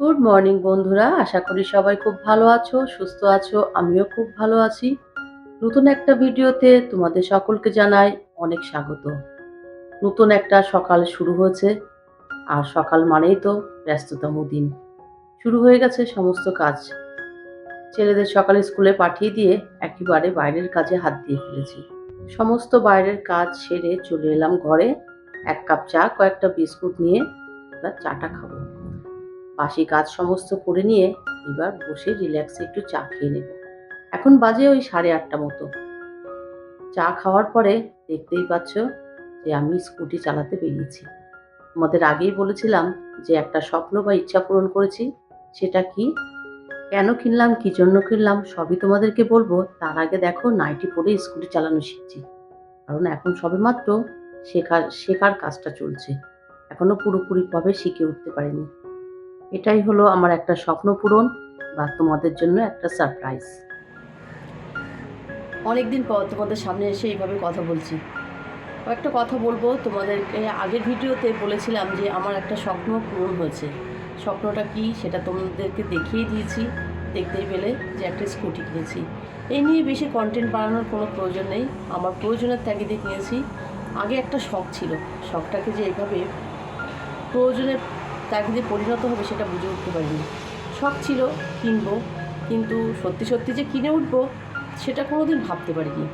Good morning বন্ধুরা। আশা করি সবাই খুব ভালো আছো, সুস্থ আছো, আমিও খুব ভালো আছি। নতুন একটা ভিডিওতে তোমাদের সকলকে জানাই অনেক স্বাগত। নতুন একটা সকাল শুরু হয়েছে, আর সকাল মানেই তো ব্যস্ততম দিন। শুরু হয়ে গেছে সমস্ত কাজ। ছেলেদের সকালে স্কুলে পাঠিয়ে দিয়ে একেবারে বাইরের কাজে হাত দিয়ে ফেলেছি। সমস্ত বাইরের কাজ সেরে চলে এলাম ঘরে। এক কাপ চা, কয়েকটা বিস্কুট নিয়ে চাটা খাব। বাসি কাজ সমস্ত করে নিয়ে এবার বসে রিল্যাক্সে একটু চা খেয়ে নেব। এখন বাজে ওই সাড়ে আটটা মতো। চা খাওয়ার পরে দেখতেই পাচ্ছ যে আমি স্কুটি চালাতে বেরিয়েছি। তোমাদের আগেই বলেছিলাম যে একটা স্বপ্ন বা ইচ্ছা পূরণ করেছি, সেটা কি? কেন কিনলাম, কি জন্য কিনলাম, সবই তোমাদেরকে বলব। তার আগে দেখো নাইটি পরে স্কুটি চালানো শিখছি। কারণ এখন সবেমাত্র শেখার শেখার কাজটা চলছে। এখনও পুরোপুরিভাবে শিখে উঠতে পারিনি। এটাই হলো আমার একটা স্বপ্ন পূরণ বা তোমাদের জন্য একটা সারপ্রাইজ অনেকদিন পর তোমাদের সামনে এসে এইভাবে কথা বলছি। কয়েকটা কথা বলব, তোমাদেরকে আগের ভিডিওতে বলেছিলাম যে আমার একটা স্বপ্ন পূরণ হয়েছে। স্বপ্নটা কি সেটা তোমাদেরকে দেখিয়ে দিয়েছি, দেখতেই পেলে যে একটা স্কুটি কিনেছি। এই নিয়ে বেশি কন্টেন্ট বানানোর কোনো প্রয়োজন নেই। আমার প্রয়োজনের তাগিদে কিনেছি। আগে একটা শখ ছিল। শখটাকে যে এইভাবে প্রয়োজনের তাগিদে পরিণত হবে সেটা বুঝে উঠতে পারিনি। শখ ছিল কিনবো, কিন্তু সত্যি সত্যি যে কিনে উঠবো, সেটা কোনো দিন ভাবতে পারিনি।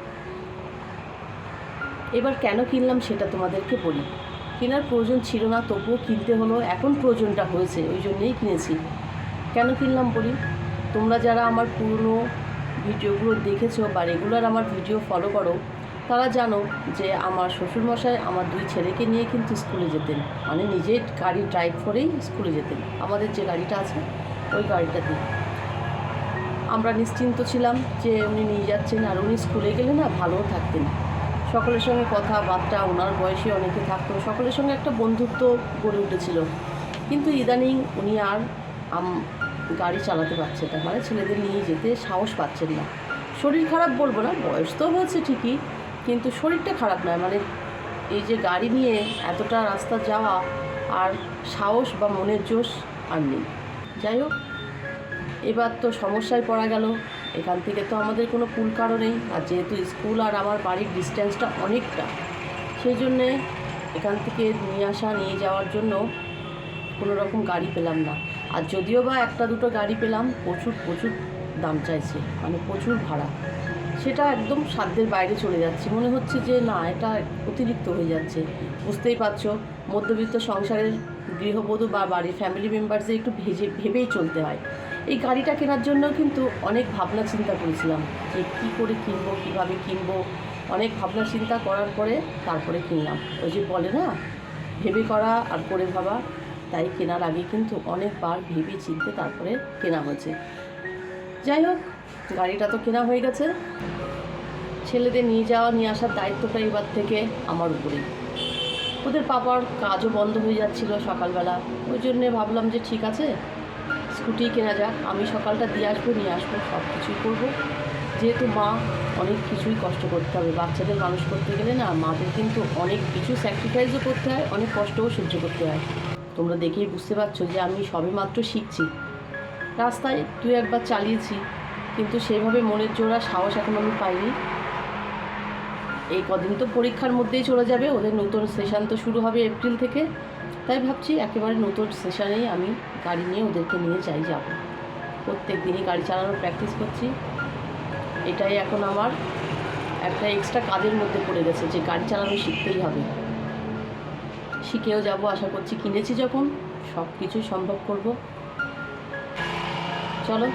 এবার কেন কিনলাম সেটা তোমাদেরকে বলি। কেনার প্রয়োজন ছিল না, তবুও কিনতে হলো। এখন প্রয়োজনটা হয়েছে, ওই জন্যেই কিনেছি। কেন কিনলাম বলি? তোমরা যারা আমার পুরনো ভিডিওগুলো দেখেছ বা রেগুলার আমার ভিডিও ফলো করো তারা জানো যে আমার শ্বশুরমশাই আমার দুই ছেলেকে নিয়ে কিন্তু স্কুলে যেতেন। মানে নিজে গাড়ি ড্রাইভ করেই স্কুলে যেতেন। আমাদের যে গাড়িটা আছে, ওই গাড়িটাতে আমরা নিশ্চিন্ত ছিলাম যে উনি নিয়ে যাচ্ছেন আর উনি স্কুলে গেলে না ভালোও থাকতেন। সকলের সঙ্গে কথাবার্তা, ওনার বয়সে অনেকে থাকতো, সকলের সঙ্গে একটা বন্ধুত্ব গড়ে উঠেছিল। কিন্তু ইদানিং উনি আর গাড়ি চালাতে পারছে না। মানে ছেলেদের নিয়ে যেতে সাহস পাচ্ছেন না। শরীর খারাপ বলব না, বয়স তো হয়েছে ঠিকই কিন্তু শরীরটা খারাপ নয়। মানে এই যে গাড়ি নিয়ে এতটা রাস্তা যাওয়া আর সাহস বা মনের জোশ আর নেই। যাই হোক, এবার তো সমস্যায় পড়া গেল। এখান থেকে তো আমাদের কোনো কুল কারও নেই। আর যেহেতু স্কুল আর আমার বাড়ির ডিস্টেন্সটা অনেকটা, সেই জন্যে এখান থেকে নিয়ে আসা, নিয়ে যাওয়ার জন্য কোনো রকম গাড়ি পেলাম না। আর যদিও বা একটা দুটো গাড়ি পেলাম, প্রচুর প্রচুর দাম চাইছে। মানে প্রচুর ভাড়া। সেটা একদম সাধ্যের বাইরে চলে যাচ্ছে। মনে হচ্ছে যে না, এটা অতিরিক্ত হয়ে যাচ্ছে। বুঝতেই পারছ, মধ্যবিত্ত সংসারের গৃহবধূ বা বাড়ির ফ্যামিলি মেম্বারসদের একটু ভেজে, ভেবেই চলতে হয়। এই গাড়িটা কেনার জন্য কিন্তু অনেক ভাবনা চিন্তা করেছিলাম যে কী করে কিনবো, কীভাবে কিনবো। অনেক ভাবনা চিন্তা করার পরে তারপরে কিনলাম। ওই যে বলে না, ভেবে করা আর করে ভাবা, তাই কেনার আগে কিন্তু অনেকবার ভেবে চিনতে তারপরে কেনা হয়েছে। যাই হোক, গাড়িটা তো কেনা হয়ে গেছে। ছেলেদের নিয়ে যাওয়া, নিয়ে আসার দায়িত্বটা এবার থেকে আমার উপরেই। ওদের পাপার কাজও বন্ধ হয়ে যাচ্ছিল সকালবেলা। ওই জন্যে ভাবলাম যে ঠিক আছে, স্কুটি কেনা যাক। আমি সকালটা দিয়ে আসব, নিয়ে আসব সব কিছুই করব। যেহেতু মা অনেক কিছুই কষ্ট করতে হবে। বাচ্চাদের মানুষ করতে গেলে না, মাদের কিন্তু অনেক কিছু স্যাক্রিফাইসও করতে হয়, অনেক কষ্টও সহ্য করতে হয়। তোমরা দেখেই বুঝতে পারছ যে আমি সবে মাত্র শিখছি। রাস্তায় দু একবার চালিয়েছি, কিন্তু সেভাবে মনের জোড়া সাহস এখন আমি পাইনি। এই কদিন তো পরীক্ষার মধ্যেই চলে যাবে, ওদের নতুন সেশন তো শুরু হবে এপ্রিল থেকে। তাই ভাবছি একেবারে নতুন সেশনেই আমি গাড়ি নিয়ে ওদেরকে নিয়ে যাই যাব। প্রত্যেক দিনই গাড়ি চালানোর প্র্যাকটিস করছি। এটাই এখন আমার একটা এক্সট্রা কাজের মধ্যে পড়ে গেছে, যে গাড়ি চালানো শিখতেই হবে। শিখেও যাব, আশা করছি কিনেছি যখন সব কিছুই সম্ভব করব। চলো,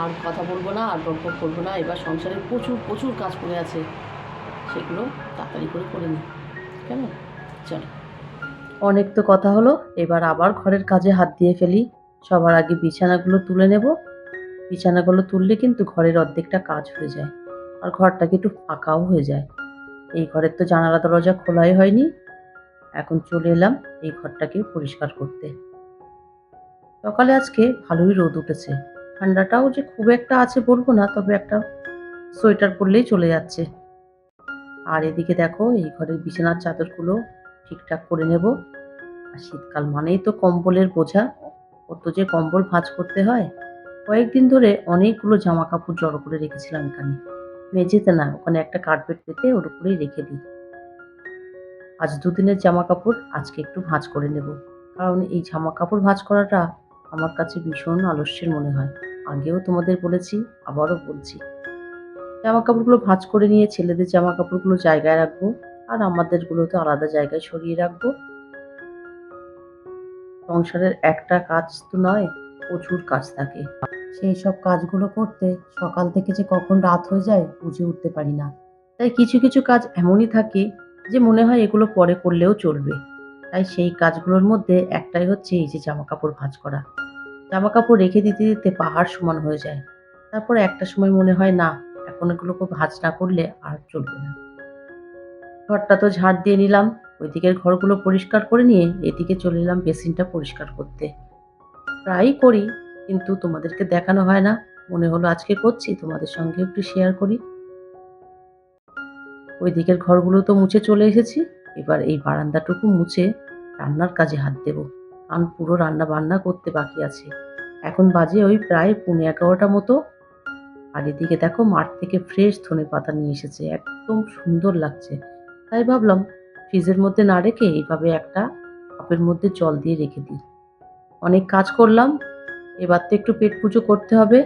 আর কথা বলব না, আর গল্প করব না, এবার সংসারে প্রচুর প্রচুর কাজ পড়ে আছে। সেগুলো তাড়াতাড়ি করে করে নিই। কেমন? চলো। অনেক তো কথা হলো, এবার আবার ঘরের কাজে হাত দিয়ে ফেলি। সবার আগে বিছানাগুলো তুলে নেব। বিছানাগুলো তুললে কিন্তু ঘরের অর্ধেকটা কাজ হয়ে যায়, আর ঘরটাকে একটু ফাঁকাও হয়ে যায়। এই ঘরের তো জানালা দরজা খোলাই হয়নি। এখন চলে এলাম এই ঘরটাকে পরিষ্কার করতে। সকালে আজকে ভালোই রোদ উঠেছে। ঠান্ডাটাও যে খুব একটা আছে বলব না, তবে একটা সোয়েটার পরলেই চলে যাচ্ছে। আর এদিকে দেখো, এই ঘরের বিছানার চাদরগুলো ঠিকঠাক করে নেব। আর শীতকাল মানেই তো কম্বলের বোঝা। কত যে কম্বল ভাঁজ করতে হয়। কয়েকদিন ধরে অনেকগুলো জামা কাপড় জড়ো করে রেখেছিলাম এখানে। মেঝেতে না, ওখানে একটা কার্পেট পেতে ওর উপরেই রেখে দিই। আজ দুদিনের জামা কাপড় আজকে একটু ভাঁজ করে নেব। কারণ এই জামা কাপড় ভাঁজ করাটা আমার কাছে ভীষণ আলস্যের মনে হয়। আগেও তোমাদের বলেছি, আবারও বলছি। জামা কাপড়গুলো ভাঁজ করে নিয়ে ছেলেদের জামা কাপড়গুলো জায়গায় রাখব। আর আমাদেরগুলো তো আলাদা জায়গায় সরিয়ে রাখব। সংসারের একটা কাজ তো নয়, প্রচুর কাজ থাকে। সেই সব কাজগুলো করতে সকাল থেকে যে কখন রাত হয়ে যায় বুঝে উঠতে পারি না। তাই কিছু কিছু কাজ এমনই থাকে যে মনে হয় এগুলো পরে করলেও চলবে। তাই সেই কাজগুলোর মধ্যে একটাই হচ্ছে এই যে জামা কাপড় ভাঁজ করা। জামা কাপড় রেখে দিতে দিতে পাহাড় সমান হয়ে যায়। তারপর একটা সময় মনে হয় না এখন এগুলোকে ভাঁজ না করলে আর চলবে না। ঘরটা তো ঝাড় দিয়ে নিলাম, ওইদিকের ঘরগুলো পরিষ্কার করে নিয়ে এদিকে চলে এলাম বেসিনটা পরিষ্কার করতে। প্রায়ই করি, কিন্তু তোমাদেরকে দেখানো হয় না। মনে হলো আজকে করছি, তোমাদের সঙ্গে একটু শেয়ার করি। ওই দিকের ঘরগুলো তো মুছে চলে এসেছি, এবার এই বারান্দাটুকু মুছে রান্নার কাজে হাত দেব। কারণ পুরো রান্না বান্না করতে বাকি আছে। এখন বাজে ওই প্রায় পৌনে এগারোটা মতো। আর এদিকে দেখো, মাঠ থেকে ফ্রেশ ধনে পাতা নিয়ে এসেছে, একদম সুন্দর লাগছে। তাই ভাবলাম ফ্রিজের মধ্যে না রেখে এইভাবে একটা কাপের মধ্যে জল দিয়ে রেখে দিই। অনেক কাজ করলাম, এবার তো একটু পেট পুজো করতে হবে।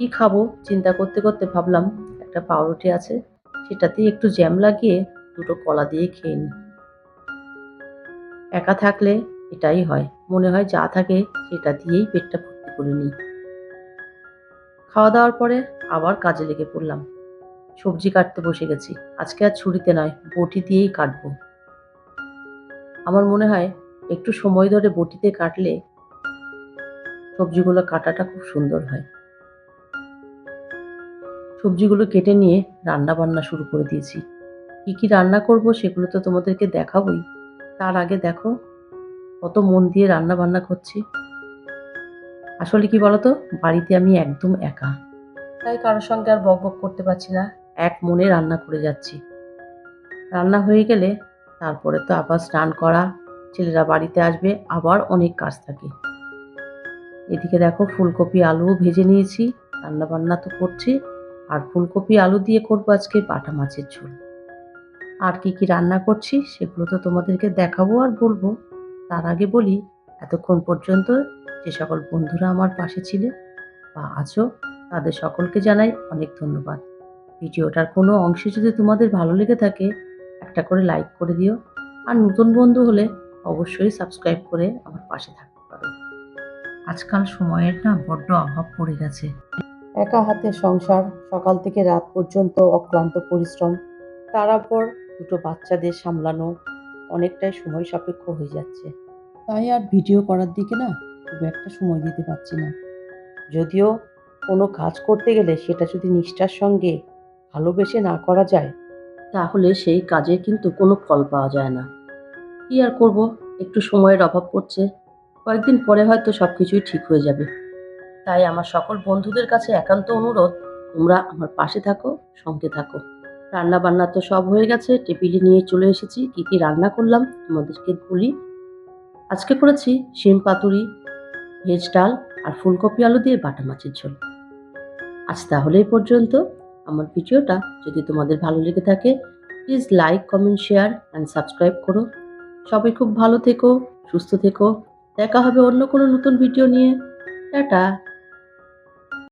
কি খাব? চিন্তা করতে করতে ভাবলাম, একটা পাউরুটি আছে, সেটাতে একটু জ্যাম লাগিয়ে দুটো কলা দিয়ে খেয়ে নিই। একা থাকলে এটাই হয়, মনে হয় যা থাকে সেটা দিয়েই পেটটা ভর্তি করে নিই। খাওয়া দাওয়ার পরে আবার কাজে লেগে পড়লাম। সবজি কাটতে বসে গেছি। আজকে আর ছুরিতে নয়, বটি দিয়েই কাটবো। আমার মনে হয় একটু সময় ধরে বটিতে কাটলে সবজিগুলো কাটাটা খুব সুন্দর হয়। সবজিগুলো কেটে নিয়ে রান্না বান্না শুরু করে দিয়েছি। কি কি রান্না করব সেগুলো তো তোমাদেরকে দেখাবই। তার আগে দেখো, কত মন দিয়ে রান্না বান্না করছি। আসলে কি বলতো? বাড়িতে আমি একদম একা। তাই কারোর সঙ্গে আর বক বক করতে পারছি না। এক মনে রান্না করে যাচ্ছি। রান্না হয়ে গেলে তারপরে তো আবার স্নান করা ছেলেরা বাড়িতে আসবে আবার অনেক কাজ থাকে। এদিকে দেখো ফুলকপি আলুও ভেজে নিয়েছি রান্না বান্না তো করছি আর ফুলকপি আলু দিয়ে করব আজকে বাটা মাছের ঝোল। আর কি কি রান্না করছি সেগুলো তো তোমাদেরকে দেখাবো আর বলব। তার আগে বলি এতক্ষণ পর্যন্ত যে সকল বন্ধুরা আমার পাশে ছিলে, বা আছো, তাদের সকলকে জানাই অনেক ধন্যবাদ। ভিডিওটার কোনো অংশে যদি তোমাদের ভালো লেগে থাকে, একটা করে লাইক করে দিও। আর নতুন বন্ধু হলে অবশ্যই সাবস্ক্রাইব করে আমার পাশে থাকতে পারো। আজকাল সময়ের না বড্ড অভাব পড়ে গেছে। একা হাতে সংসার, সকাল থেকে রাত পর্যন্ত অক্লান্ত পরিশ্রম, তার উপর দুটো বাচ্চাদের সামলানো অনেকটাই সময় সাপেক্ষ হয়ে যাচ্ছে। তাই আর ভিডিও করার দিকে না খুব একটা সময় দিতে পারছি না। যদিও কোনো কাজ করতে গেলে সেটা যদি নিষ্ঠার সঙ্গে ভালোবেসে না করা যায়, তাহলে সেই কাজে কিন্তু কোনো ফল পাওয়া যায় না। কি আর করব? একটু সময়ের অভাব পড়ছে। কয়েকদিন পরে হয়তো সব কিছুই ঠিক হয়ে যাবে। তাই আমার সকল বন্ধুদের কাছে একান্ত অনুরোধ, তোমরা আমার পাশে থাকো, সঙ্গে থাকো। রান্না বান্না তো সব হয়ে গেছে, টেবিলে নিয়ে চলে এসেছি, কী কী রান্না করলাম তোমাদেরকে বলি। আজকে করেছি শিম পাতুরি ভেজ ডাল আর ফুলকপি আলু দিয়ে বাটা মাছের ঝোল। আজ তাহলে এই পর্যন্ত। আমার ভিডিওটা যদি তোমাদের ভালো লেগে থাকে please like comment share and subscribe করো। সবাই খুব ভালো থেকো, সুস্থ থেকো। দেখা হবে অন্য কোনো নতুন ভিডিও নিয়ে। টাটা।